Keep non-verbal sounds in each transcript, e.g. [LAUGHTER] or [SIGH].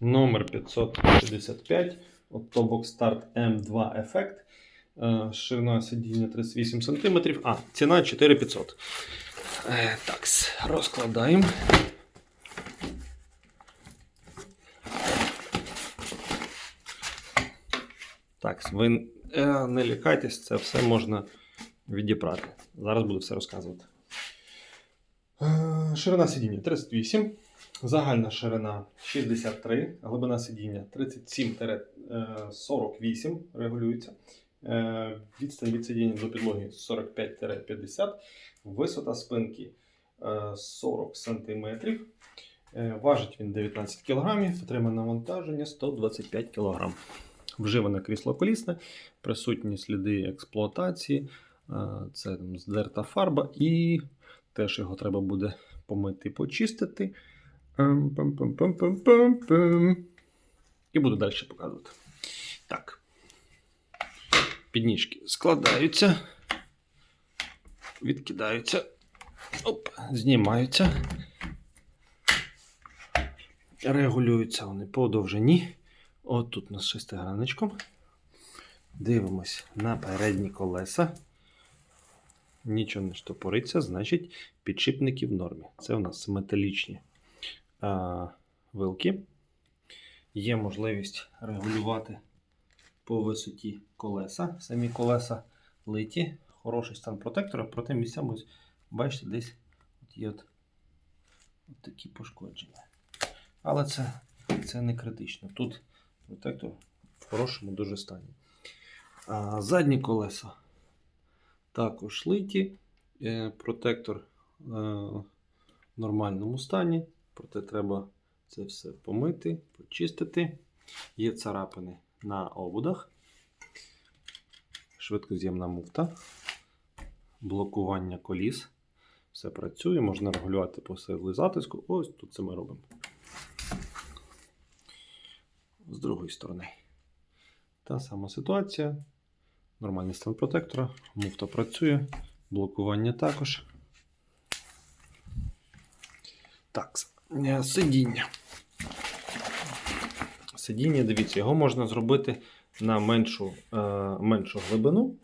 Номер 565. От Tobox Start M2 Effect. Ширина сидіння 38 см. А, ціна 4500. Е, Так, розкладаємо. Так, ви е, не лякайтесь, це все можна відібрати. Зараз буду все розказувати. Е, Ширина сидіння 38, загальна ширина 63, глибина сидіння 37-48 регулюється. Е, Відстань від сидіння до підлоги 45-50, висота спинки е, 40 см. Важить він 19 кг, отримане навантаження 125 кг. Вживане крісло колісне, присутні сліди експлуатації, е, це там, здерта фарба, і теж його треба буде помити почистити. Ем. І буду далі показувати. Так. Підніжки складаються, відкидаються, оп, знімаються. Регулюються вони по довжині. От у нас шестигранничком. Дивимось на передні колеса. Нічого не штопориться, значить підшипники в нормі. Це у нас металічні а, вилки. Є можливість регулювати по висоті колеса. Самі колеса литі, хороший стан протектора, проте місцями, ось, бачите, десь є от, от такі пошкодження. Але це, це не критично. Тут протектор в хорошому дуже стані. А, задні колеса також литі. Е, Протектор е, в нормальному стані, проте треба це все помити, почистити. Є царапини на обудах, швидкоз'ємна муфта, блокування коліс. Все працює, можна регулювати по силі затиску. Ось тут це ми робимо. З другої сторони. Та сама ситуація. Нормальний стан протектора, муфта працює, блокування також. Так, е, сидіння. Сидіння, дивіться, його можна зробити на меншу, е, меншу глибину.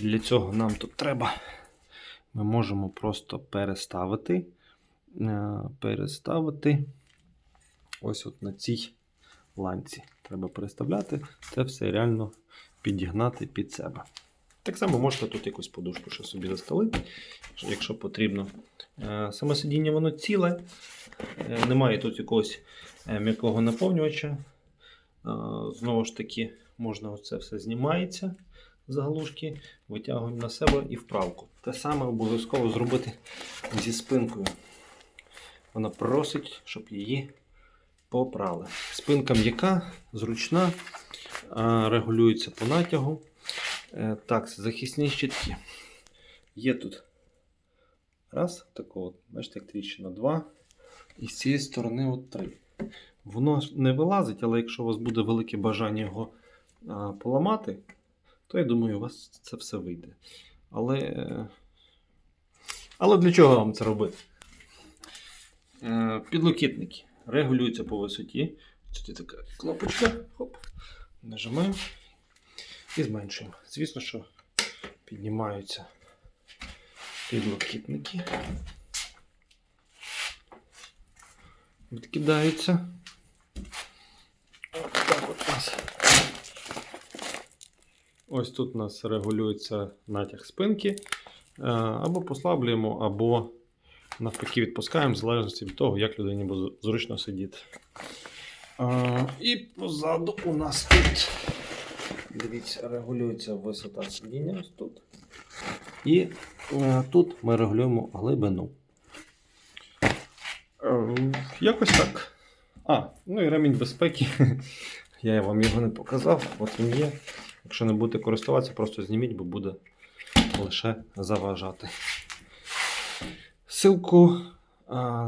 Для цього нам тут треба. Ми можемо просто переставити. Е, переставити ось от на цій ланці. Треба переставляти. Це все реально підігнати під себе. Так само можете тут якусь подушку ще собі застелити, якщо потрібно. Е, Саме сидіння воно ціле, Е, немає тут якогось е, м'якого наповнювача. Знову ж таки, можна оце все знімається заглушки, витягуємо на себе і вправку. Те саме обов'язково зробити зі спинкою. Вона просить, щоб її попрали. Спинка м'яка, зручна, регулюється по натягу. Е, Так, захисні щитки. Є тут раз, такого, бачите, як тріщина, два. І з цієї сторони от три. Воно не вилазить, але якщо у вас буде велике бажання його а, поламати, то я думаю, у вас це все вийде. Але, е, але для чого вам це робити? Е, Підлокітники регулюються по висоті. Тут є така кнопочка. Хоп. Нажимаємо і зменшуємо. Звісно, що піднімаються підлокітники. Відкидаються. От так от у нас. Ось тут у нас регулюється натяг спинки. Е, Або послаблюємо, або навпаки відпускаємо, в залежності від того, як людині зручно сидіти. А, і позаду у нас тут, дивіться, регулюється висота сидіння ось тут. І е, тут ми регулюємо глибину. Е, якось так. А, ну і ремінь безпеки. [LAUGHS] Я вам його не показав, от він є. Якщо не будете користуватися, просто зніміть, бо буде лише заважати. Силку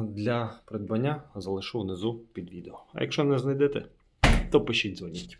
для придбання залишу внизу під відео. А якщо не знайдете, то пишіть дзвоніть.